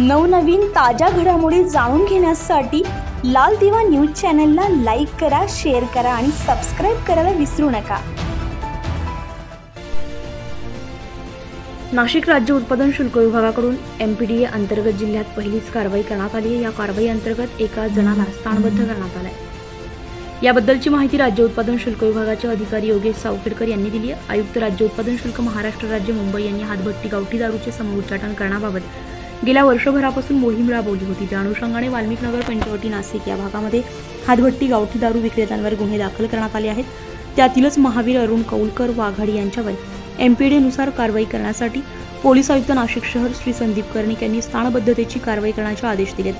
नवनवीन ताज्या घडामोडी जाणून घेण्यासाठी लाल दिवा न्यूज चॅनलला लाईक करा शेअर करा आणि सबस्क्राईब करायला विसरू नका. नाशिक राज्य उत्पादन शुल्क विभागाकडून एम पी डी ए अंतर्गत जिल्ह्यात पहिलीच कारवाई करण्यात आली आहे. या कारवाई अंतर्गत एका जणाला स्थानबद्ध करण्यात आलं आहे याबद्दलची माहिती राज्य उत्पादन शुल्क विभागाचे अधिकारी योगेश सावखेडकर यांनी दिली आहे. आयुक्त राज्य उत्पादन शुल्क महाराष्ट्र राज्य मुंबई यांनी हातभट्टी गावठी दारूचे समउच्चाटन करण्याबाबत गेल्या वर्षभरापासून मोहीम राबवली होती. त्या अनुषंगाने वाल्मिक नगर पंचवटी नाशिक या भागामध्ये हातभट्टी गावठी दारू विक्रेत्यांवर गुन्हे दाखल करण्यात आले आहेत. त्यातीलच महावीर अरुण कौलकर वाघाडी यांच्यावर एमपीडीनुसार कारवाई करण्यासाठी पोलीस आयुक्त नाशिक शहर श्री संदीप कर्णिक यांनी स्थानबद्धतेची कारवाई करण्याचे आदेश दिलेत.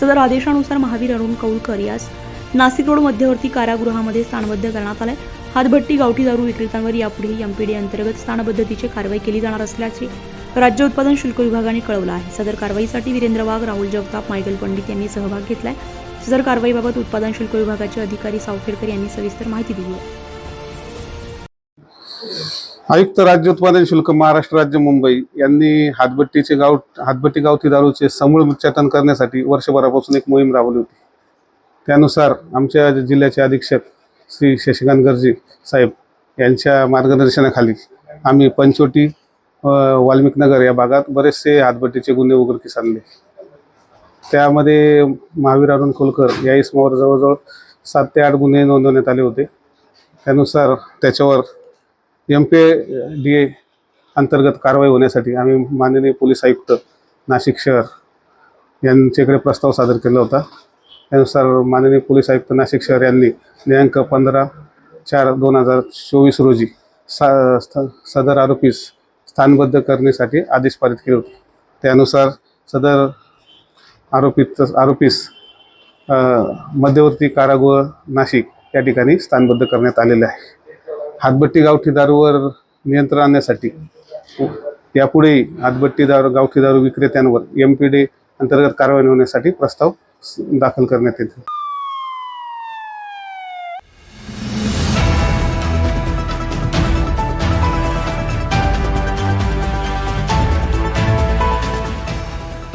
सदर आदेशानुसार महावीर अरुण कौलकर यास नाशिक रोड मध्यवर्ती कारागृहामध्ये स्थानबद्ध करण्यात आलाय. हातभट्टी गावठी दारू विक्रेत्यांवर यापुढेही एमपीडी अंतर्गत स्थानबद्धतेची कारवाई केली जाणार असल्याचे राज्य उत्पादन शुल्क विभागाने कळवलं आहे. सदर कारवाईसाठी वीरेंद्र वाघ राहुल जगताप मायकल पंडित यांनी सहभाग घेतलाय. सदर कारवाईबाबत उत्पादन शुल्क विभागाचे अधिकारी सावखेडकर यांनी सविस्तर माहिती दिली आहे. आयुक्त राज्य उत्पादन शुल्क महाराष्ट्र राज्य मुंबई यांनी हातभट्टीचे गाव हातभट्टी गावठी दारूचे समूळ उच्चाटन करण्यासाठी वर्षभरापासून एक मोहीम राबवली होती. त्यानुसार आमच्या जिल्ह्याचे अधीक्षक श्री शशिकांत गर्जी साहेब यांच्या मार्गदर्शनाखाली आम्ही पंचवटी वाल्मिकनगर या भागात बरेचसे हातभट्टीचे गुन्हे उघडकीस आणले. त्यामध्ये महावीर अरुण खोलकर या इसमावर जवळजवळ सात ते आठ गुन्हे नोंदवण्यात आले होते. त्यानुसार त्याच्यावर एम पी डी ए अंतर्गत कारवाई होण्यासाठी आम्ही माननीय पोलीस आयुक्त नाशिक शहर यांच्याकडे प्रस्ताव सादर केला होता. त्यानुसार माननीय पोलीस आयुक्त नाशिक शहर यांनी दिनांक पंधरा चार दोन हजार चोवीस रोजी सा स- सदर आरोपीस स्थानबद्ध करण्यासाठी आदेश पारित केले होते. त्यानुसार सदर आरोपीत आरोपीस मध्यवर्ती कारागृह नाशिक या ठिकाणी स्थानबद्ध करण्यात आलेले आहे. हातभट्टी गावठी दारूवर नियंत्रण आणण्यासाठी यापुढेही हातभट्टी दारू गावठी दारू विक्रेत्यांवर एम पी डी अंतर्गत कारवाई होण्यासाठी प्रस्ताव स- दाखल करण्यात येतील.